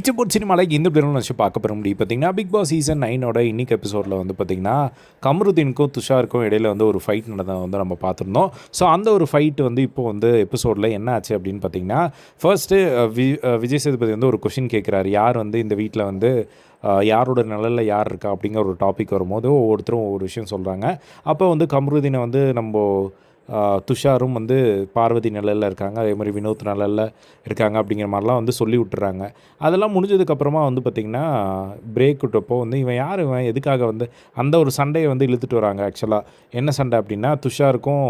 இச்சப்போட் சினிமாவில் இந்த பேரும் வச்சு பார்க்க போகிற முடியும். பார்த்தீங்கன்னா பிக் பாஸ் சீசன் நைனோட இன்னைக்கு எபிசோடில் வந்து பார்த்தீங்கன்னா கமருதீனுக்கும் துஷாருக்கும் இடையில வந்து ஒரு ஃபைட் நடந்ததை வந்து நம்ம பார்த்துருந்தோம். ஸோ அந்த ஒரு ஃபைட் வந்து இப்போ வந்து எபிசோடில் என்ன ஆச்சு அப்படின்னு பார்த்தீங்கன்னா ஃபர்ஸ்ட்டு வி விஜய் சேதுபதி வந்து ஒரு கொஷின் கேட்குறாரு யார் வந்து இந்த வீட்டில் வந்து யாரோட நிழலில் யார் இருக்கா அப்படிங்கிற ஒரு டாபிக் வரும்போது ஒவ்வொருத்தரும் ஒவ்வொரு விஷயம் சொல்கிறாங்க அப்போ வந்து கமருதீனை வந்து நம்ம துஷாரும் வந்து பார்வதி நிலையில் இருக்காங்க. அதே மாதிரி வினோத் நிலையில் இருக்காங்க அப்படிங்கிற மாதிரிலாம் வந்து சொல்லி விட்டுறாங்க. அதெல்லாம் முடிஞ்சதுக்கப்புறமா வந்து பார்த்திங்கன்னா பிரேக் விட்டப்போ வந்து இவன் யார்? இவன் எதுக்காக வந்து அந்த ஒரு சண்டையை வந்து இழுத்துட்டு வராங்க ஆக்சுவலாக என்ன சண்டை அப்படின்னா துஷாருக்கும்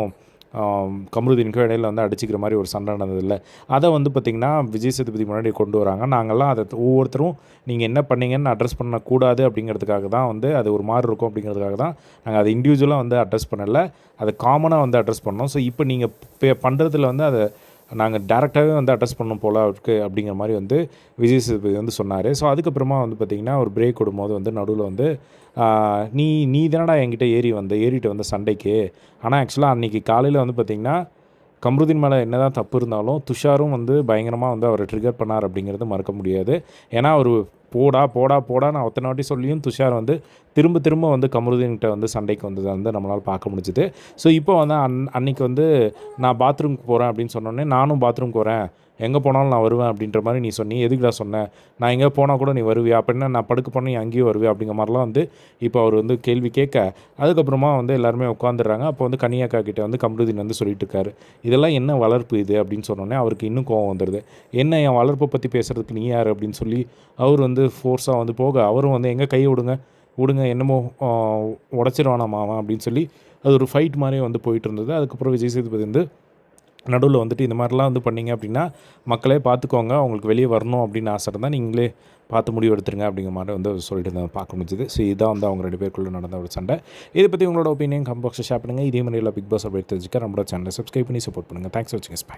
கமருதீனுக்கும் இடையில் வந்து அடிச்சிக்கிற மாதிரி ஒரு சண்டை நடந்ததில்ல. அதை வந்து பார்த்திங்கன்னா விஜய் சேதுபதி முன்னாடி கொண்டு வராங்க. நாங்கள்லாம் அதை ஒவ்வொருத்தரும் நீங்கள் என்ன பண்ணீங்கன்னு அட்ரஸ் பண்ணக்கூடாது அப்படிங்கிறதுக்காக தான் வந்து அது ஒரு மாதிரி இருக்கும் அப்படிங்கிறதுக்காக தான் நாங்கள் அதை இண்டிவிஜுவலாக வந்து அட்ரஸ் பண்ணலை. அதை காமனாக வந்து அட்ரஸ் பண்ணோம். ஸோ இப்போ நீங்கள் பே பண்ணுறதுல வந்து அதை நாங்கள் டேரெக்டாகவே வந்து அட்ரஸ் பண்ணும் போல இருக்குது அப்படிங்கிற மாதிரி வந்து விஜய் சேதுபதி வந்து சொன்னார். ஸோ அதுக்கப்புறமா வந்து பார்த்திங்கன்னா ஒரு பிரேக் விடும்போது வந்து நடுவில் வந்து நீ நீ தானடா என்கிட்ட ஏறி வந்த ஏறிட்டு வந்த சண்டைக்கு? ஆனால் ஆக்சுவலாக அன்றைக்கி காலையில் வந்து பார்த்திங்கன்னா கம்ருதீன் மேலே என்ன தான் தப்பு இருந்தாலும் துஷாரும் வந்து பயங்கரமாக வந்து அவரை ட்ரிகர் பண்ணார் அப்படிங்கிறது மறக்க முடியாது. ஏன்னா அவர் போடா போடா போடா நான் ஒத்தனை வாட்டி சொல்லியும் துஷார் வந்து திரும்ப திரும்ப வந்து கமருதீன்கிட்ட வந்து சண்டைக்கு வந்ததை வந்து நம்மளால் பார்க்க முடிஞ்சுது. ஸோ இப்போ வந்து அன் அன்னைக்கு வந்து நான் பாத்ரூம்க்கு போகிறேன் அப்படின்னு சொன்னோடனே நானும் பாத்ரூம் போகிறேன் எங்கே போனாலும் நான் வருவேன் அப்படின்ற மாதிரி நீ சொன்னி எதுக்குடா சொன்னேன் நான் எங்கே போனால் கூட நீ வருவியா? அப்படின்னா நான் படுக்க போனால் நீ அங்கேயும் வருவியா? அப்படிங்கிற மாதிரிலாம் வந்து இப்போ அவர் வந்து கேள்வி கேட்க அதுக்கப்புறமா வந்து எல்லாருமே உட்காந்துடுறாங்க அப்போ வந்து கனியாக்கா கிட்டே வந்து கமருதீன் வந்து சொல்லிட்டு இருக்காரு. இதெல்லாம் என்ன வளர்ப்பு இது அப்படின்னு சொன்னோடனே அவருக்கு இன்னும் கோவம் வந்துடுது. என்ன என் வளர்ப்பை பற்றி பேசுகிறதுக்கு நீ யார் அப்படின்னு சொல்லி அவர் வந்து ஃபோர்ஸாக வந்து போக அவரும் வந்து எங்கே கை விடுங்க விடுங்க என்னமோ உடச்சிருவானா அவன் அப்படின்னு சொல்லி அது ஒரு ஃபைட் மாதிரியே வந்து போயிட்டு இருந்தது. அதுக்கப்புறம் விஜய் சேதுபதி வந்து நடுவில் வந்துட்டு இந்த மாதிரிலாம் வந்து பண்ணீங்க அப்படின்னா மக்களே பார்த்துக்கோங்க. அவங்களுக்கு வெளியே வரணும் அப்படின்னு ஆசை இருந்தால் நீங்களே பார்த்து முடிவு எடுத்துருங்க அப்படிங்கிற மாதிரி வந்து சொல்லிட்டு இருந்தாங்க. பார்க்க முடிஞ்சுது. ஸோ இதுதான் வந்து அவங்க ரெண்டு பேருக்குள்ளே நடந்த ஒரு சண்டை. இதை பற்றி உங்களோட ஒப்பீனியன் கம்பாக்ஸை ஷேர் பண்ணுங்கள் இதே மாதிரி எல்லாம் பிக் பாஸ் அப்படி தெரிஞ்சுக்க நம்மளோட சேனலை சப்ஸ்கிரைப் பண்ணி சப்போர்ட் பண்ணுங்கள் தேங்க்ஸ் வச்சுங்க ஸ்பேக்